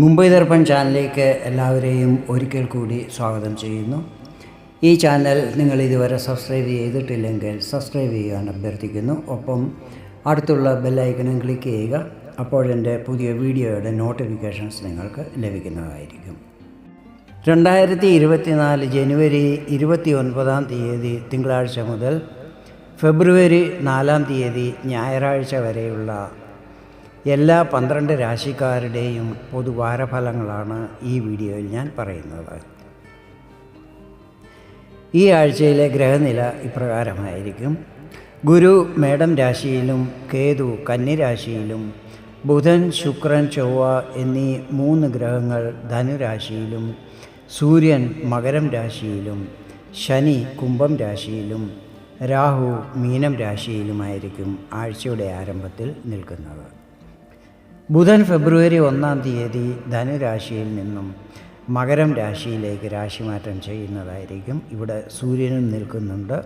മുംബൈ ദർപ്പൺ ചാനലിലേക്ക് എല്ലാവരെയും ഒരിക്കൽ കൂടി സ്വാഗതം ചെയ്യുന്നു. ഈ ചാനൽ നിങ്ങൾ ഇതുവരെ സബ്സ്ക്രൈബ് ചെയ്തിട്ടില്ലെങ്കിൽ സബ്സ്ക്രൈബ് ചെയ്യാൻ അഭ്യർത്ഥിക്കുന്നു. ഒപ്പം അടുത്തുള്ള ബെല്ലൈക്കനും ക്ലിക്ക് ചെയ്യുക. അപ്പോഴെന്റെ പുതിയ വീഡിയോയുടെ നോട്ടിഫിക്കേഷൻസ് നിങ്ങൾക്ക് ലഭിക്കുന്നതായിരിക്കും. രണ്ടായിരത്തി ഇരുപത്തിനാല് ജനുവരി ഇരുപത്തി ഒൻപതാം തീയതി തിങ്കളാഴ്ച മുതൽ ഫെബ്രുവരി നാലാം തീയതി ഞായറാഴ്ച വരെയുള്ള എല്ലാ പന്ത്രണ്ട് രാശിക്കാരുടെയും പൊതുവാരഫലങ്ങളാണ് ഈ വീഡിയോയിൽ ഞാൻ പറയുന്നത്. ഈ ആഴ്ചയിലെ ഗ്രഹനില ഇപ്രകാരമായിരിക്കും. ഗുരു മേടം രാശിയിലും കേതു കന്നിരാശിയിലും ബുധൻ ശുക്രൻ ചൊവ്വ എന്നീ മൂന്ന് ഗ്രഹങ്ങൾ ധനുരാശിയിലും സൂര്യൻ മകരം രാശിയിലും ശനി കുംഭം രാശിയിലും രാഹു മീനം രാശിയിലുമായിരിക്കും ആഴ്ചയുടെ ആരംഭത്തിൽ നിൽക്കുന്നത്. ബുധൻ ഫെബ്രുവരി ഒന്നാം തീയതി ധനുരാശിയിൽ നിന്നും മകരം രാശിയിലേക്ക് രാശിമാറ്റം ചെയ്യുന്നതായിരിക്കും. ഇവിടെ സൂര്യനും നിൽക്കുന്നുണ്ട്.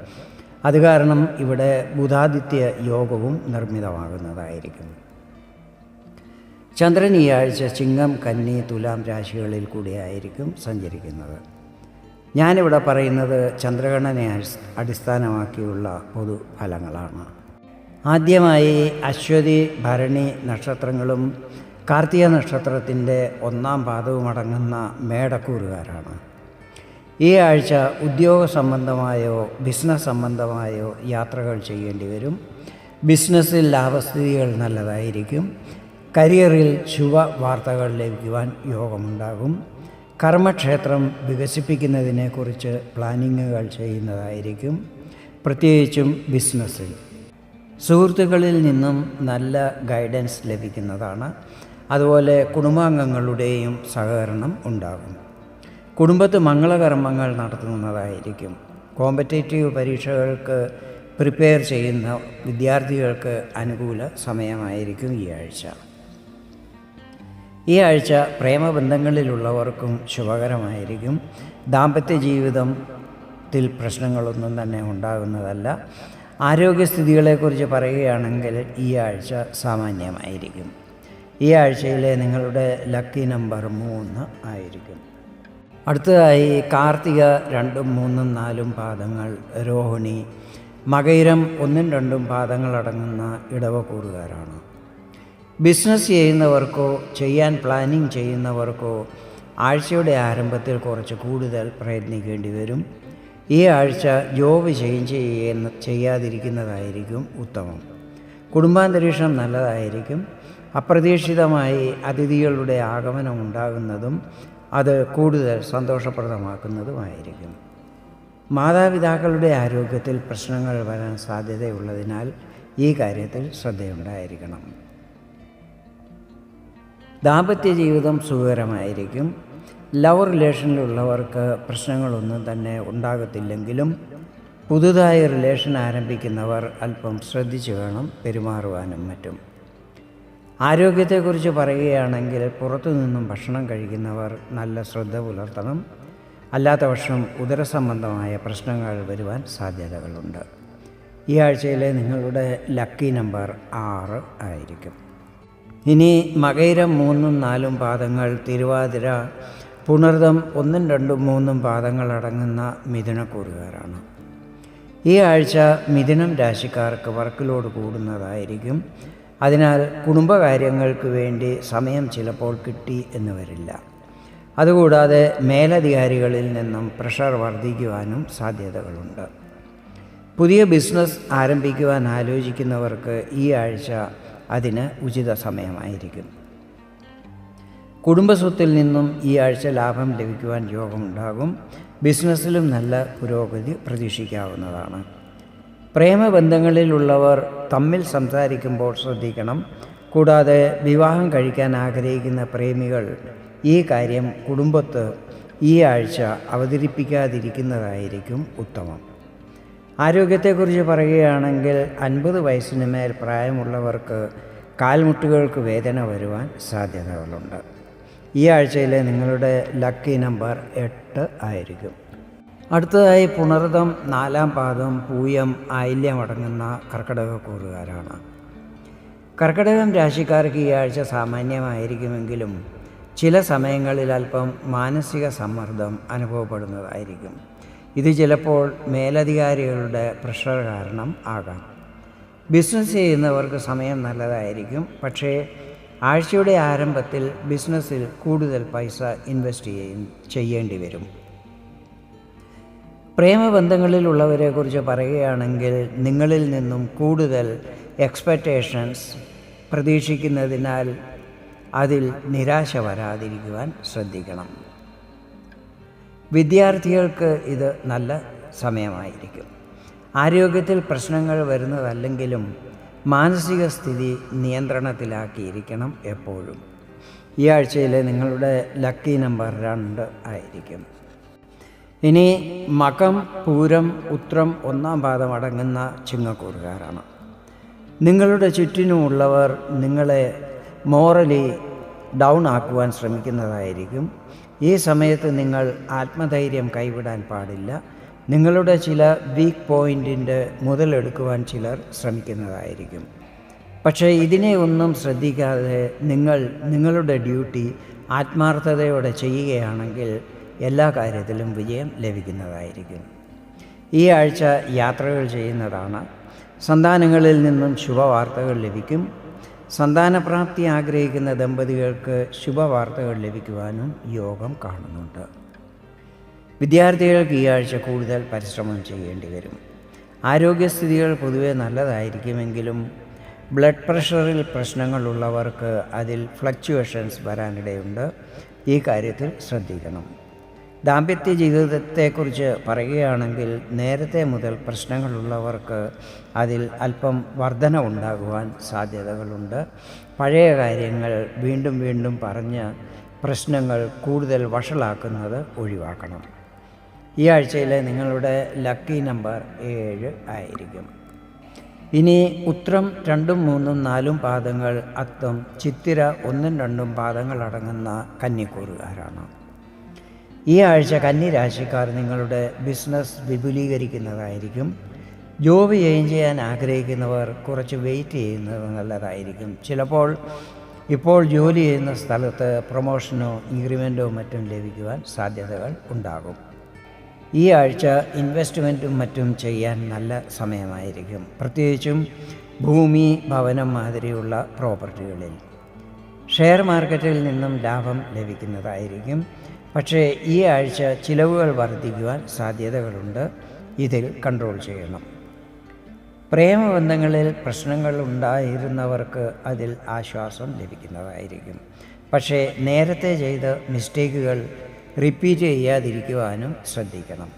അത് കാരണം ഇവിടെ ബുധാദിത്യ യോഗവും നിർമ്മിതമാകുന്നതായിരിക്കും. ചന്ദ്രൻ ഈ ആഴ്ച ചിങ്ങം കന്നി തുലാം രാശികളിൽ കൂടിയായിരിക്കും സഞ്ചരിക്കുന്നത്. ഞാനിവിടെ പറയുന്നത് ചന്ദ്രഗണനെ അടിസ്ഥാനമാക്കിയുള്ള പൊതുഫലങ്ങളാണ് ആദ്യമായി അശ്വതി ഭരണി നക്ഷത്രങ്ങളും കാർത്തിക നക്ഷത്രത്തിന്റെ ഒന്നാം പാദവുമടങ്ങുന്ന മേടക്കൂറുകാരാണ്. ഈ ആഴ്ച ഉദ്യോഗ സംബന്ധമായോ ബിസിനസ് സംബന്ധമായോ യാത്രകൾ ചെയ്യേണ്ടി വരും. ബിസിനസ്സിൽ ലാഭസ്ഥിതികൾ നല്ലതായിരിക്കും. കരിയറിൽ ശുഭ വാർത്തകൾ ലഭിക്കുവാൻ യോഗമുണ്ടാകും. കർമ്മക്ഷേത്രം വികസിപ്പിക്കുന്നതിനെക്കുറിച്ച് പ്ലാനിങ്ങുകൾ ചെയ്യുന്നതായിരിക്കും. പ്രത്യേകിച്ചും ബിസിനസ്സിൽ. സുഹൃത്തുക്കളിൽ നിന്നും നല്ല ഗൈഡൻസ് ലഭിക്കുന്നതാണ്. അതുപോലെ കുടുംബാംഗങ്ങളുടെയും സഹകരണം ഉണ്ടാകും. കുടുംബത്ത് മംഗളകർമ്മങ്ങൾ നടത്തുന്നതായിരിക്കും. കോമ്പറ്റേറ്റീവ് പരീക്ഷകൾക്ക് പ്രിപ്പയർ ചെയ്യുന്ന വിദ്യാർത്ഥികൾക്ക് അനുകൂല സമയമായിരിക്കും ഈ ആഴ്ച. ഈ ആഴ്ച പ്രേമബന്ധങ്ങളിലുള്ളവർക്കും ശുഭകരമായിരിക്കും. ദാമ്പത്യ ജീവിതത്തിൽ പ്രശ്നങ്ങളൊന്നും തന്നെ ഉണ്ടാകുന്നതല്ല. ആരോഗ്യസ്ഥിതികളെക്കുറിച്ച് പറയുകയാണെങ്കിൽ ഈ ആഴ്ച സാമാന്യമായിരിക്കും. ഈ ആഴ്ചയിലെ നിങ്ങളുടെ ലക്കി നമ്പർ മൂന്ന് ആയിരിക്കും. അടുത്തതായി കാർത്തിക രണ്ടും മൂന്നും നാലും പാദങ്ങൾ രോഹിണി മകയിരം ഒന്നും രണ്ടും പാദങ്ങളടങ്ങുന്ന ഇടവക്കൂറുകാരാണ്. ബിസിനസ് ചെയ്യുന്നവർക്കോ ചെയ്യാൻ പ്ലാനിങ് ചെയ്യുന്നവർക്കോ ആഴ്ചയുടെ ആരംഭത്തിൽ കുറച്ച് കൂടുതൽ പ്രയത്നിക്കേണ്ടി വരും. ഈ ആഴ്ച ജോബ് ചേഞ്ച് ചെയ്യുന്ന ചെയ്യാതിരിക്കുന്നതായിരിക്കും ഉത്തമം. കുടുംബാന്തരീക്ഷം നല്ലതായിരിക്കും. അപ്രതീക്ഷിതമായി അതിഥികളുടെ ആഗമനം ഉണ്ടാകുന്നതും അത് കൂടുതൽ സന്തോഷപ്രദമാക്കുന്നതുമായിരിക്കും. മാതാപിതാക്കളുടെ ആരോഗ്യത്തിൽ പ്രശ്നങ്ങൾ വരാൻ സാധ്യതയുള്ളതിനാൽ ഈ കാര്യത്തിൽ ശ്രദ്ധയുണ്ടായിരിക്കണം. ദാമ്പത്യ ജീവിതം സുഖകരമായിരിക്കും. ലവ് റിലേഷനിലുള്ളവർക്ക് പ്രശ്നങ്ങളൊന്നും തന്നെ ഉണ്ടാകത്തില്ലെങ്കിലും പുതുതായി റിലേഷൻ ആരംഭിക്കുന്നവർ അല്പം ശ്രദ്ധിച്ചു വേണം പെരുമാറുവാനും മറ്റും. ആരോഗ്യത്തെക്കുറിച്ച് പറയുകയാണെങ്കിൽ പുറത്തു നിന്നും ഭക്ഷണം കഴിക്കുന്നവർ നല്ല ശ്രദ്ധ പുലർത്തണം. അല്ലാത്ത പക്ഷം ഉദരസംബന്ധമായ പ്രശ്നങ്ങൾ വരുവാൻ സാധ്യതകളുണ്ട്. ഈ ആഴ്ചയിലെ നിങ്ങളുടെ ലക്കി നമ്പർ ആറ് ആയിരിക്കും. ഇനി മകയിരം മൂന്നും നാലും പാദങ്ങൾ തിരുവാതിര പുണർദം ഒന്നും രണ്ടും മൂന്നും പാദങ്ങൾ അടങ്ങുന്ന മിഥുനക്കൂറുകാരാണ് ഈ ആഴ്ച മിഥുനം രാശിക്കാർക്ക് വർക്കിലോട് കൂടുന്നതായിരിക്കും. അതിനാൽ കുടുംബകാര്യങ്ങൾക്ക് വേണ്ടി സമയം ചിലപ്പോൾ കിട്ടി എന്ന് വരില്ല. അതുകൂടാതെ മേലധികാരികളിൽ നിന്നും പ്രഷർ വർദ്ധിക്കുവാനും സാധ്യതകളുണ്ട്. പുതിയ ബിസിനസ് ആരംഭിക്കുവാൻ ആലോചിക്കുന്നവർക്ക് ഈ ആഴ്ച അതിന് ഉചിത സമയമായിരിക്കും. കുടുംബസ്വത്തിൽ നിന്നും ഈ ആഴ്ച ലാഭം ലഭിക്കുവാൻ യോഗമുണ്ടാകും. ബിസിനസ്സിലും നല്ല പുരോഗതി പ്രതീക്ഷിക്കാവുന്നതാണ്. പ്രേമബന്ധങ്ങളിലുള്ളവർ തമ്മിൽ സംസാരിക്കുമ്പോൾ ശ്രദ്ധിക്കണം. കൂടാതെ വിവാഹം കഴിക്കാൻ ആഗ്രഹിക്കുന്ന പ്രേമികൾ ഈ കാര്യം കുടുംബത്ത് ഈ ആഴ്ച അവതരിപ്പിക്കാതിരിക്കുന്നതായിരിക്കും ഉത്തമം. ആരോഗ്യത്തെക്കുറിച്ച് പറയുകയാണെങ്കിൽ അൻപത് വയസ്സിന് മേൽ പ്രായമുള്ളവർക്ക് കാൽമുട്ടുകൾക്ക് വേദന വരുവാൻ സാധ്യതകളുണ്ട്. ഈ ആഴ്ചയിലെ നിങ്ങളുടെ ലക്കി നമ്പർ എട്ട് ആയിരിക്കും. അടുത്തതായി പുണർദം നാലാം പാദം പൂയം ആയില്യം അടങ്ങുന്ന കർക്കിടകക്കൂറുകാരാണ് കർക്കിടകം രാശിക്കാർക്ക് ഈ ആഴ്ച സാമാന്യമായിരിക്കുമെങ്കിലും ചില സമയങ്ങളിൽ അല്പം മാനസിക സമ്മർദ്ദം അനുഭവപ്പെടുന്നതായിരിക്കും. ഇത് ചിലപ്പോൾ മേലധികാരികളുടെ പ്രഷർ കാരണം ആകാം. ബിസിനസ് ചെയ്യുന്നവർക്ക് സമയം നല്ലതായിരിക്കും. പക്ഷേ ആഴ്ചയുടെ ആരംഭത്തിൽ ബിസിനസ്സിൽ കൂടുതൽ പൈസ ഇൻവെസ്റ്റ് ചെയ്യും ചെയ്യേണ്ടി വരും. പ്രേമബന്ധങ്ങളിലുള്ളവരെക്കുറിച്ച് പറയുകയാണെങ്കിൽ നിങ്ങളിൽ നിന്നും കൂടുതൽ എക്സ്പെക്റ്റേഷൻസ് പ്രതീക്ഷിക്കുന്നതിനാൽ അതിൽ നിരാശ വരാതിരിക്കുവാൻ ശ്രദ്ധിക്കണം. വിദ്യാർത്ഥികൾക്ക് ഇത് നല്ല സമയമായിരിക്കും. ആരോഗ്യത്തിൽ പ്രശ്നങ്ങൾ വരുന്നതല്ലെങ്കിലും മാനസിക സ്ഥിതി നിയന്ത്രണത്തിലാക്കിയിരിക്കണം എപ്പോഴും. ഈ ആഴ്ചയിലെ നിങ്ങളുടെ ലക്കി നമ്പർ രണ്ട് ആയിരിക്കും. ഇനി മകം പൂരം ഉത്രം ഒന്നാം പാദം അടങ്ങുന്ന ചിങ്ങക്കൂറുകാരാണ്. നിങ്ങളുടെ ചുറ്റിനുമുള്ളവർ നിങ്ങളെ മോറലി ഡൗൺ ആക്കുവാൻ ശ്രമിക്കുന്നതായിരിക്കും. ഈ സമയത്ത് നിങ്ങൾ ആത്മധൈര്യം കൈവിടാൻ പാടില്ല. നിങ്ങളുടെ ചില വീക്ക് പോയിന്റിന്റെ മുതലെടുക്കുവാൻ ചിലർ ശ്രമിക്കുന്നതായിരിക്കും. പക്ഷേ ഇതിനെ ഒന്നും ശ്രദ്ധിക്കാതെ നിങ്ങൾ നിങ്ങളുടെ ഡ്യൂട്ടി ആത്മാർത്ഥതയോടെ ചെയ്യുകയാണെങ്കിൽ എല്ലാ കാര്യത്തിലും വിജയം ലഭിക്കുന്നതായിരിക്കും. ഈ ആഴ്ച യാത്രകൾ ചെയ്യുന്നതാണ്. സന്താനങ്ങളിൽ നിന്നും ശുഭവാർത്തകൾ ലഭിക്കും. സന്താനപ്രാപ്തി ആഗ്രഹിക്കുന്ന ദമ്പതികൾക്ക് ശുഭവാർത്തകൾ ലഭിക്കുവാനും യോഗം കാണുന്നുണ്ട്. വിദ്യാർത്ഥികൾക്ക് ഈ ആഴ്ച കൂടുതൽ പരിശ്രമം ചെയ്യേണ്ടി വരും. ആരോഗ്യസ്ഥിതികൾ പൊതുവെ നല്ലതായിരിക്കുമെങ്കിലും ബ്ലഡ് പ്രഷറിൽ പ്രശ്നങ്ങളുള്ളവർക്ക് അതിൽ ഫ്ലക്ച്വേഷൻസ് വരാനിടയുണ്ട്. ഈ കാര്യത്തിൽ ശ്രദ്ധിക്കണം. ദാമ്പത്യ ജീവിതത്തെക്കുറിച്ച് പറയുകയാണെങ്കിൽ നേരത്തെ മുതൽ പ്രശ്നങ്ങളുള്ളവർക്ക് അതിൽ അല്പം വർധന ഉണ്ടാകുവാൻ സാധ്യതകളുണ്ട്. പഴയ കാര്യങ്ങൾ വീണ്ടും വീണ്ടും പറഞ്ഞ് പ്രശ്നങ്ങൾ കൂടുതൽ വഷളാക്കുന്നത് ഒഴിവാക്കണം. ഈ ആഴ്ചയിലെ നിങ്ങളുടെ ലക്കി നമ്പർ ഏഴ് ആയിരിക്കും. ഇനി ഉത്രം രണ്ടും മൂന്നും നാലും പാദങ്ങൾ അത്തം ചിത്തിര ഒന്നും രണ്ടും പാദങ്ങൾ അടങ്ങുന്ന കന്നിക്കൂറുകാരാണ്. ഈ ആഴ്ച കന്നി രാശിക്കാർ നിങ്ങളുടെ ബിസിനസ് വിപുലീകരിക്കുന്നതായിരിക്കും. ജോബ് ചെയ്യും ചെയ്യാൻ ആഗ്രഹിക്കുന്നവർ കുറച്ച് വെയിറ്റ് ചെയ്യുന്നത് നല്ലതായിരിക്കും. ചിലപ്പോൾ ഇപ്പോൾ ജോലി ചെയ്യുന്ന സ്ഥലത്ത് പ്രൊമോഷനോ ഇൻക്രിമെന്റോ മറ്റും ലഭിക്കുവാൻ സാധ്യതകൾ ഉണ്ടാകും. ഈ ആഴ്ച ഇൻവെസ്റ്റ്മെന്റും മറ്റും ചെയ്യാൻ നല്ല സമയമായിരിക്കും. പ്രത്യേകിച്ചും ഭൂമി ഭവനം മാതിരിയുള്ള പ്രോപ്പർട്ടികളിൽ. ഷെയർ മാർക്കറ്റിൽ നിന്നും ലാഭം ലഭിക്കുന്നതായിരിക്കും. പക്ഷേ ഈ ആഴ്ച ചിലവുകൾ വർദ്ധിക്കുവാൻ സാധ്യതകളുണ്ട്. ഇതിൽ കൺട്രോൾ ചെയ്യണം. പ്രേമബന്ധങ്ങളിൽ പ്രശ്നങ്ങൾ ഉണ്ടായിരുന്നവർക്ക് അതിൽ ആശ്വാസം ലഭിക്കുന്നതായിരിക്കും. പക്ഷേ നേരത്തെ ചെയ്ത മിസ്റ്റേക്കുകൾ റിപ്പീറ്റ് ചെയ്യാതിരിക്കുവാനും ശ്രദ്ധിക്കണം.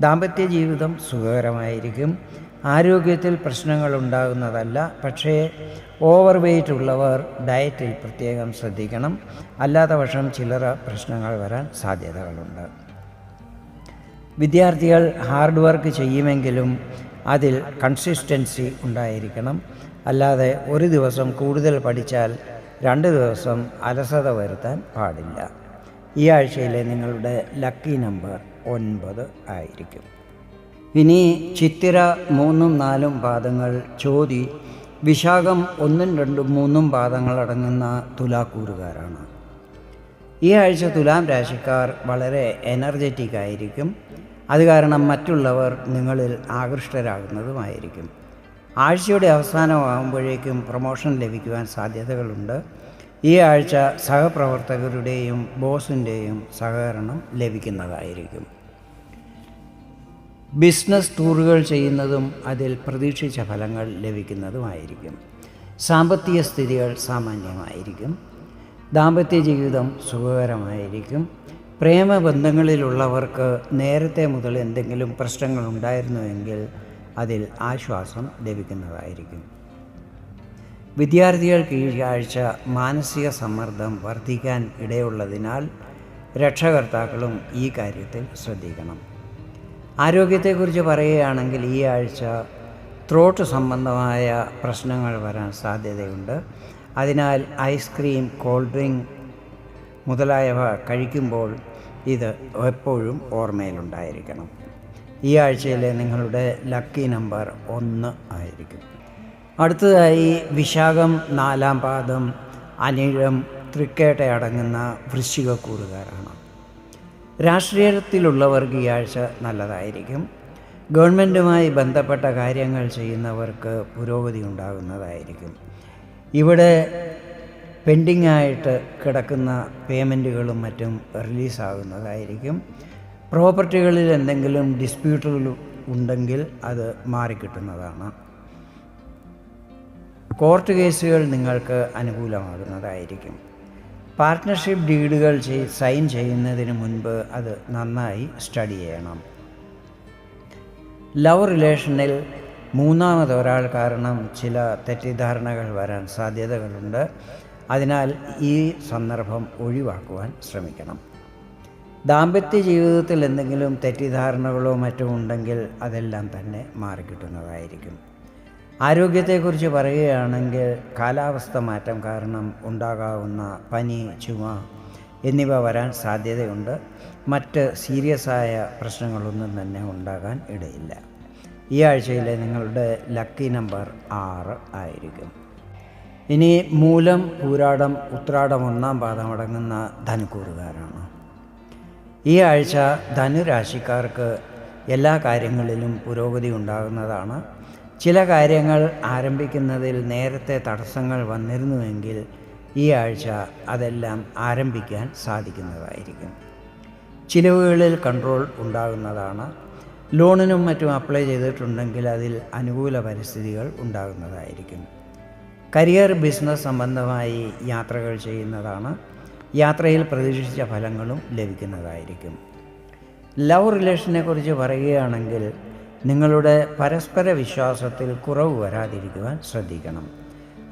ദാമ്പത്യ ജീവിതം സുഖകരമായിരിക്കും. ആരോഗ്യത്തിൽ പ്രശ്നങ്ങൾ ഉണ്ടാകുന്നതല്ല. പക്ഷേ ഓവർ വെയ്റ്റ് ഉള്ളവർ ഡയറ്റിൽ പ്രത്യേകം ശ്രദ്ധിക്കണം. അല്ലാത്ത പക്ഷം ചില്ലറ പ്രശ്നങ്ങൾ വരാൻ സാധ്യതകളുണ്ട്. വിദ്യാർത്ഥികൾ ഹാർഡ് വർക്ക് ചെയ്യുമെങ്കിലും അതിൽ കൺസിസ്റ്റൻസി ഉണ്ടായിരിക്കണം. അല്ലാതെ ഒരു ദിവസം കൂടുതൽ പഠിച്ചാൽ രണ്ട് ദിവസം അലസത വരുത്താൻ പാടില്ല. ഈ ആഴ്ചയിലെ നിങ്ങളുടെ ലക്കി നമ്പർ ഒൻപത് ആയിരിക്കും. ഇനി ചിത്തിര മൂന്നും നാലും പാദങ്ങൾ ചോതി വിശാഖം ഒന്നും രണ്ടും മൂന്നും പാദങ്ങൾ അടങ്ങുന്ന തുലാക്കൂറുകാരാണ്. ഈ ആഴ്ച തുലാം രാശിക്കാർ വളരെ എനർജറ്റിക് ആയിരിക്കും. അത് കാരണം മറ്റുള്ളവർ നിങ്ങളിൽ ആകൃഷ്ടരാകുന്നതുമായിരിക്കും. ആഴ്ചയുടെ അവസാനമാകുമ്പോഴേക്കും പ്രൊമോഷൻ ലഭിക്കുവാൻ സാധ്യതകളുണ്ട്. ഈ ആഴ്ച സഹപ്രവർത്തകരുടെയും ബോസിന്റെയും സഹകരണം ലഭിക്കുന്നതായിരിക്കും. ബിസിനസ് ടൂറുകൾ ചെയ്യുന്നതും അതിൽ പ്രതീക്ഷിച്ച ഫലങ്ങൾ ലഭിക്കുന്നതുമായിരിക്കും. സാമ്പത്തിക സ്ഥിതികൾ സാമാന്യമായിരിക്കും. ദാമ്പത്യ ജീവിതം സുഖകരമായിരിക്കും. പ്രേമബന്ധങ്ങളിലുള്ളവർക്ക് നേരത്തെ മുതൽ എന്തെങ്കിലും പ്രശ്നങ്ങൾ ഉണ്ടായിരുന്നുവെങ്കിൽ അതിൽ ആശ്വാസം ലഭിക്കുന്നതായിരിക്കും. വിദ്യാർത്ഥികൾക്ക് ഈ ആഴ്ച മാനസിക സമ്മർദ്ദം വർദ്ധിക്കാൻ ഇടയുള്ളതിനാൽ രക്ഷകർത്താക്കളും ഈ കാര്യത്തിൽ ശ്രദ്ധിക്കണം. ആരോഗ്യത്തെക്കുറിച്ച് പറയുകയാണെങ്കിൽ ഈ ആഴ്ച ത്രോട്ട് സംബന്ധമായ പ്രശ്നങ്ങൾ വരാൻ സാധ്യതയുണ്ട്. അതിനാൽ ഐസ്ക്രീം കോൾഡ് ഡ്രിങ്ക് മുതലായവ കഴിക്കുമ്പോൾ ഇത് എപ്പോഴും ഓർമ്മയിലുണ്ടായിരിക്കണം. ഈ ആഴ്ചയിലെ നിങ്ങളുടെ ലക്കി നമ്പർ ഒന്ന് ആയിരിക്കും. അടുത്തതായി വിശാഖം നാലാം പാദം അനിഴം തൃക്കേട്ട അടങ്ങുന്ന വൃശ്ചികക്കൂറുകാരാണ് രാഷ്ട്രീയത്തിലുള്ളവർക്ക് ഈ ആഴ്ച നല്ലതായിരിക്കും. ഗവൺമെന്റുമായി ബന്ധപ്പെട്ട കാര്യങ്ങൾ ചെയ്യുന്നവർക്ക് പുരോഗതി ഉണ്ടാകുന്നതായിരിക്കും. ഇവിടെ പെൻഡിങ് ആയിട്ട് കിടക്കുന്ന പേയ്മെന്റുകളും മറ്റും റിലീസാകുന്നതായിരിക്കും. പ്രോപ്പർട്ടികളിൽ എന്തെങ്കിലും ഡിസ്പ്യൂട്ടുകൾ ഉണ്ടെങ്കിൽ അത് മാറിക്കിട്ടുന്നതാണ്. കോർട്ട് കേസുകൾ നിങ്ങൾക്ക് അനുകൂലമാകുന്നതായിരിക്കും. പാർട്ട്ണർഷിപ്പ് ഡീഡുകൾ സൈൻ ചെയ്യുന്നതിന് മുൻപ് അത് നന്നായി സ്റ്റഡി ചെയ്യണം. ലവ് റിലേഷനിൽ മൂന്നാമത് ഒരാൾ കാരണം ചില തെറ്റിദ്ധാരണകൾ വരാൻ സാധ്യതകളുണ്ട്. അതിനാൽ ഈ സന്ദർഭം ഒഴിവാക്കുവാൻ ശ്രമിക്കണം. ദാമ്പത്യ ജീവിതത്തിൽ എന്തെങ്കിലും തെറ്റിദ്ധാരണകളോ മറ്റോ ഉണ്ടെങ്കിൽ അതെല്ലാം തന്നെ മാറിക്കിട്ടുന്നതായിരിക്കും. ആരോഗ്യത്തെക്കുറിച്ച് പറയുകയാണെങ്കിൽ കാലാവസ്ഥ മാറ്റം കാരണം ഉണ്ടാകാവുന്ന പനി ചുമ എന്നിവ വരാൻ സാധ്യതയുണ്ട്. മറ്റ് ആയ പ്രശ്നങ്ങളൊന്നും തന്നെ ഉണ്ടാകാൻ ഇടയില്ല. ഈ ആഴ്ചയിലെ നിങ്ങളുടെ ലക്കി നമ്പർ ആറ് ആയിരിക്കും. ഇനി മൂലം പൂരാടം ഉത്രാടം ഒന്നാം പാദം അടങ്ങുന്ന ധനുക്കൂറുകാരാണ്. ഈ ആഴ്ച ധനുരാശിക്കാർക്ക് എല്ലാ കാര്യങ്ങളിലും പുരോഗതി ഉണ്ടാകുന്നതാണ്. ചില കാര്യങ്ങൾ ആരംഭിക്കുന്നതിൽ നേരത്തെ തടസ്സങ്ങൾ വന്നിരുന്നുവെങ്കിൽ ഈ ആഴ്ച അതെല്ലാം ആരംഭിക്കാൻ സാധിക്കുന്നതായിരിക്കും. ചിലവുകളിൽ കൺട്രോൾ ഉണ്ടാകുന്നതാണ്. ലോണിനും മറ്റും അപ്ലൈ ചെയ്തിട്ടുണ്ടെങ്കിൽ അതിൽ അനുകൂല പരിസ്ഥിതികൾ ഉണ്ടാകുന്നതായിരിക്കും. കരിയർ ബിസിനസ് സംബന്ധമായി യാത്രകൾ ചെയ്യുന്നതാണ്. യാത്രയിൽ പ്രതീക്ഷിച്ച ഫലങ്ങളും ലഭിക്കുന്നതായിരിക്കും. ലവ് റിലേഷനെക്കുറിച്ച് പറയുകയാണെങ്കിൽ നിങ്ങളുടെ പരസ്പര വിശ്വാസത്തിൽ കുറവ് വരാതിരിക്കുവാൻ ശ്രദ്ധിക്കണം.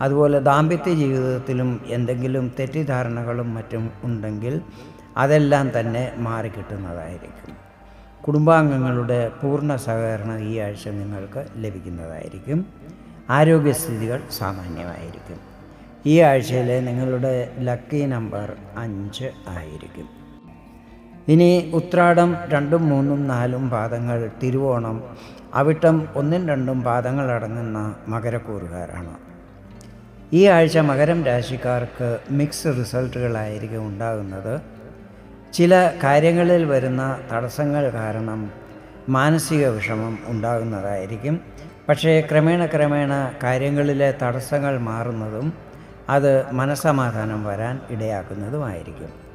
അതുപോലെ ദാമ്പത്യ ജീവിതത്തിലും എന്തെങ്കിലും തെറ്റിദ്ധാരണകളും മറ്റും ഉണ്ടെങ്കിൽ അതെല്ലാം തന്നെ മാറിക്കിട്ടുന്നതായിരിക്കും കുടുംബാംഗങ്ങളുടെ പൂർണ സഹകരണം ഈ ആഴ്ച നിങ്ങൾക്ക് ലഭിക്കുന്നതായിരിക്കും. ആരോഗ്യസ്ഥിതികൾ സാമാന്യമായിരിക്കും. ഈ ആഴ്ചയിലെ നിങ്ങളുടെ ലക്കി നമ്പർ അഞ്ച് ആയിരിക്കും. ഇനി ഉത്രാടം രണ്ടും മൂന്നും നാലും പാദങ്ങൾ തിരുവോണം അവിട്ടം ഒന്നും രണ്ടും പാദങ്ങൾ അടങ്ങുന്ന മകരക്കൂറുകാരാണ്. ഈ ആഴ്ച മകരം രാശിക്കാർക്ക് മിക്സ് റിസൾട്ടുകളായിരിക്കും ഉണ്ടാകുന്നത്. ചില കാര്യങ്ങളിൽ വരുന്ന തടസ്സങ്ങൾ കാരണം മാനസിക വിഷമം ഉണ്ടാകുന്നതായിരിക്കും. പക്ഷേ ക്രമേണ ക്രമേണ കാര്യങ്ങളിലെ തടസ്സങ്ങൾ മാറുന്നതും അത് മനസ്സമാധാനം വരാൻ ഇടയാക്കുന്നതുമായിരിക്കും.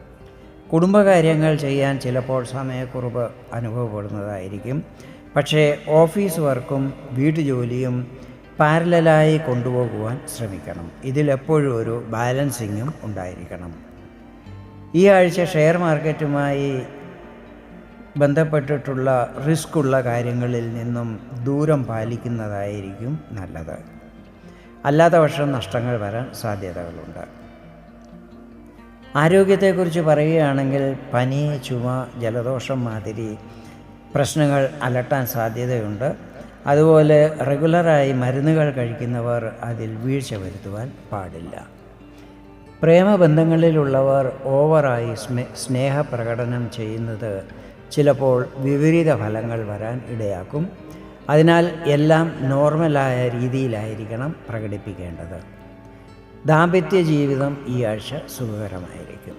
കുടുംബകാര്യങ്ങൾ ചെയ്യാൻ ചിലപ്പോൾ സമയക്കുറവ് അനുഭവപ്പെടുന്നതായിരിക്കും. പക്ഷേ ഓഫീസ് വർക്കും വീട്ടുജോലിയും പാരലായി കൊണ്ടുപോകുവാൻ ശ്രമിക്കണം. ഇതിലെപ്പോഴും ഒരു ബാലൻസിങ്ങും ഉണ്ടായിരിക്കണം. ഈ ആഴ്ച ഷെയർ മാർക്കറ്റുമായി ബന്ധപ്പെട്ടിട്ടുള്ള റിസ്ക് ഉള്ള കാര്യങ്ങളിൽ നിന്നും ദൂരം പാലിക്കുന്നതായിരിക്കും നല്ലത്. അല്ലാത്ത പക്ഷം നഷ്ടങ്ങൾ വരാൻ സാധ്യതകളുണ്ട്. ആരോഗ്യത്തെക്കുറിച്ച് പറയുകയാണെങ്കിൽ പനി ചുമ ജലദോഷം മാതിരി പ്രശ്നങ്ങൾ അലട്ടാൻ സാധ്യതയുണ്ട്. അതുപോലെ റെഗുലറായി മരുന്നുകൾ കഴിക്കുന്നവർ അതിൽ വീഴ്ച വരുത്തുവാൻ പാടില്ല. പ്രേമബന്ധങ്ങളിലുള്ളവർ ഓവറായി സ്നേ സ്നേഹപ്രകടനം ചെയ്യുന്നത് ചിലപ്പോൾ വിപരീത ഫലങ്ങൾ വരാൻ ഇടയാക്കും. അതിനാൽ എല്ലാം നോർമലായ രീതിയിലായിരിക്കണം പ്രകടിപ്പിക്കേണ്ടത്. ദാമ്പത്യ ജീവിതം ഈ ആഴ്ച സുഖകരമായിരിക്കും.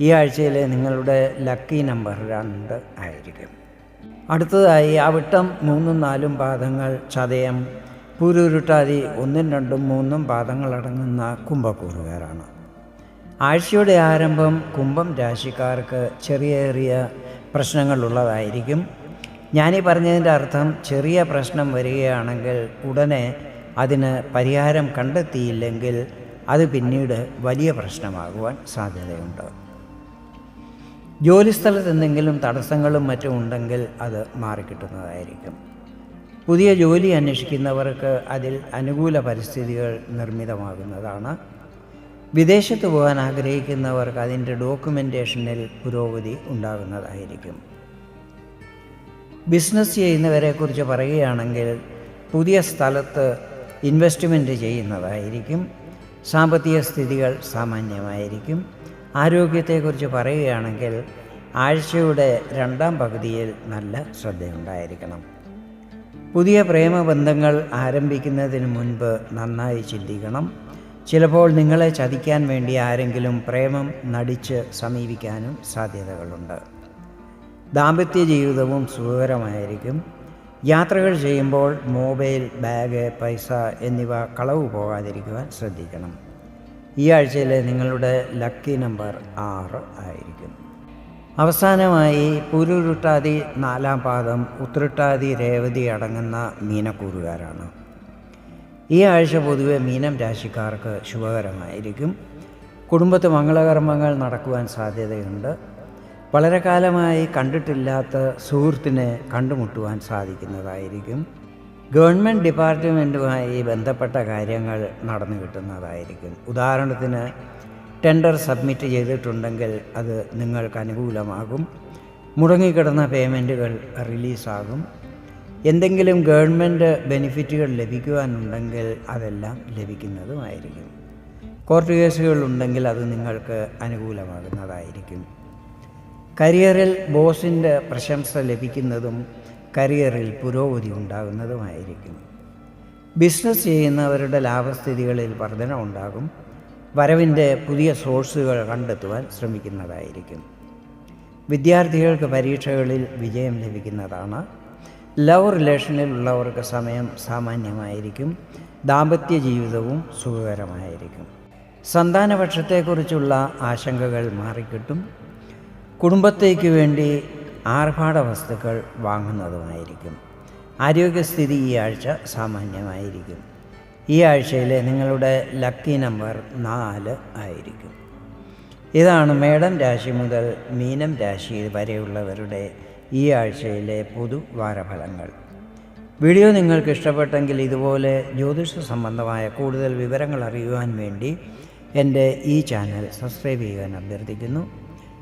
ഈ ആഴ്ചയിലെ നിങ്ങളുടെ ലക്കി നമ്പർ രണ്ട് ആയിരിക്കും. അടുത്തതായി അവിട്ടം മൂന്നും നാലും പാദങ്ങൾ ചതയം പൂരുരുട്ടാതി ഒന്നും രണ്ടും മൂന്നും പാദങ്ങളടങ്ങുന്ന കുംഭക്കൂറുകാരാണ്. ആഴ്ചയുടെ ആരംഭം കുംഭം രാശിക്കാർക്ക് ചെറിയ ചെറിയ പ്രശ്നങ്ങളുള്ളതായിരിക്കും. ഞാനീ പറഞ്ഞതിന്റെ അർത്ഥം ചെറിയ പ്രശ്നം വരികയാണെങ്കിൽ ഉടനെ അതിന് പരിഹാരം കണ്ടെത്തിയില്ലെങ്കിൽ അത് പിന്നീട് വലിയ പ്രശ്നമാകുവാൻ സാധ്യതയുണ്ട്. ജോലിസ്ഥലത്ത് എന്തെങ്കിലും തടസ്സങ്ങളും മറ്റും ഉണ്ടെങ്കിൽ അത് മാറിക്കിട്ടുന്നതായിരിക്കും. പുതിയ ജോലി അന്വേഷിക്കുന്നവർക്ക് അതിൽ അനുകൂല പരിസ്ഥിതികൾ നിർമ്മിതമാകുന്നതാണ്. വിദേശത്ത് പോകാൻ ആഗ്രഹിക്കുന്നവർക്ക് അതിന്റെ ഡോക്യുമെന്റേഷനിൽ പുരോഗതി ഉണ്ടാകുന്നതായിരിക്കും. ബിസിനസ് ചെയ്യുന്നവരെക്കുറിച്ച് പറയുകയാണെങ്കിൽ പുതിയ സ്ഥലത്ത് ഇൻവെസ്റ്റ്മെന്റ് ചെയ്യുന്നതായിരിക്കും. സാമ്പത്തിക സ്ഥിതികൾ സാമാന്യമായിരിക്കും. ആരോഗ്യത്തെക്കുറിച്ച് പറയുകയാണെങ്കിൽ ആഴ്ചയുടെ രണ്ടാം പകുതിയിൽ നല്ല ശ്രദ്ധയുണ്ടായിരിക്കണം. പുതിയ പ്രേമബന്ധങ്ങൾ ആരംഭിക്കുന്നതിന് മുൻപ് നന്നായി ചിന്തിക്കണം. ചിലപ്പോൾ നിങ്ങളെ ചതിക്കാൻ വേണ്ടി ആരെങ്കിലും പ്രേമം നടിച്ച് സമീപിക്കാനും സാധ്യതകളുണ്ട്. ദാമ്പത്യ ജീവിതവും സുഖകരമായിരിക്കും. യാത്രകൾ ചെയ്യുമ്പോൾ മൊബൈൽ ബാഗ് പൈസ എന്നിവ കളവ് പോകാതിരിക്കുവാൻ ശ്രദ്ധിക്കണം. ഈ ആഴ്ചയിലെ നിങ്ങളുടെ ലക്കി നമ്പർ ആറ് ആയിരിക്കും. അവസാനമായി പുരുരുട്ടാതി നാലാം പാദം ഉത്രട്ടാതി രേവതി അടങ്ങുന്ന മീനക്കൂറുകാരാണ്. ഈ ആഴ്ച പൊതുവെ മീനം രാശിക്കാർക്ക് ശുഭകരമായിരിക്കും. കുടുംബത്ത് മംഗളകർമ്മങ്ങൾ നടക്കുവാൻ സാധ്യതയുണ്ട്. വളരെ കാലമായി കണ്ടിട്ടില്ലാത്ത സുഹൃത്തിനെ കണ്ടുമുട്ടുവാൻ സാധിക്കുന്നതായിരിക്കും. ഗവൺമെന്റ് ഡിപ്പാർട്ട്മെന്റുമായി ബന്ധപ്പെട്ട കാര്യങ്ങൾ നടന്നു കിട്ടുന്നതായിരിക്കും. ഉദാഹരണത്തിന് ടെൻഡർ സബ്മിറ്റ് ചെയ്തിട്ടുണ്ടെങ്കിൽ അത് നിങ്ങൾക്ക് അനുകൂലമാകും. മുടങ്ങിക്കിടന്ന പേയ്മെന്റുകൾ റിലീസാകും. എന്തെങ്കിലും ഗവൺമെന്റ് ബെനിഫിറ്റുകൾ ലഭിക്കുവാനുണ്ടെങ്കിൽ അതെല്ലാം ലഭിക്കുന്നതുമായിരിക്കും. കോർട്ട് കേസുകൾ ഉണ്ടെങ്കിൽ അത് നിങ്ങൾക്ക് അനുകൂലമാകുന്നതായിരിക്കും. കരിയറിൽ ബോസിന്റെ പ്രശംസ ലഭിക്കുന്നതും കരിയറിൽ പുരോഗതി ഉണ്ടാകുന്നതുമായിരിക്കും. ബിസിനസ് ചെയ്യുന്നവരുടെ ലാഭസ്ഥിതികളിൽ വർധന ഉണ്ടാകും. വരവിന്റെ പുതിയ സോഴ്സുകൾ കണ്ടെത്തുവാൻ ശ്രമിക്കുന്നതായിരിക്കും. വിദ്യാർത്ഥികൾക്ക് പരീക്ഷകളിൽ വിജയം ലഭിക്കുന്നതാണ്. ലവ് റിലേഷനിലുള്ളവർക്ക് സമയം സാമാന്യമായിരിക്കും. ദാമ്പത്യ ജീവിതവും സുഖകരമായിരിക്കും. സന്താനപക്ഷത്തെക്കുറിച്ചുള്ള ആശങ്കകൾ മാറിക്കിട്ടും. കുടുംബത്തേക്ക് വേണ്ടി ആർഭാട വസ്തുക്കൾ വാങ്ങുന്നതുമായിരിക്കും. ആരോഗ്യസ്ഥിതി ഈ ആഴ്ച സാമാന്യമായിരിക്കും. ഈ ആഴ്ചയിലെ നിങ്ങളുടെ ലക്കി നമ്പർ നാല് ആയിരിക്കും. ഇതാണ് മേടം രാശി മുതൽ മീനം രാശി വരെയുള്ളവരുടെ ഈ ആഴ്ചയിലെ പൊതു വാരഫലങ്ങൾ. വീഡിയോ നിങ്ങൾക്ക് ഇഷ്ടപ്പെട്ടെങ്കിൽ ഇതുപോലെ ജ്യോതിഷ സംബന്ധമായ കൂടുതൽ വിവരങ്ങൾ അറിയുവാൻ വേണ്ടി എന്റെ ഈ ചാനൽ സബ്സ്ക്രൈബ് ചെയ്യാൻ അഭ്യർത്ഥിക്കുന്നു.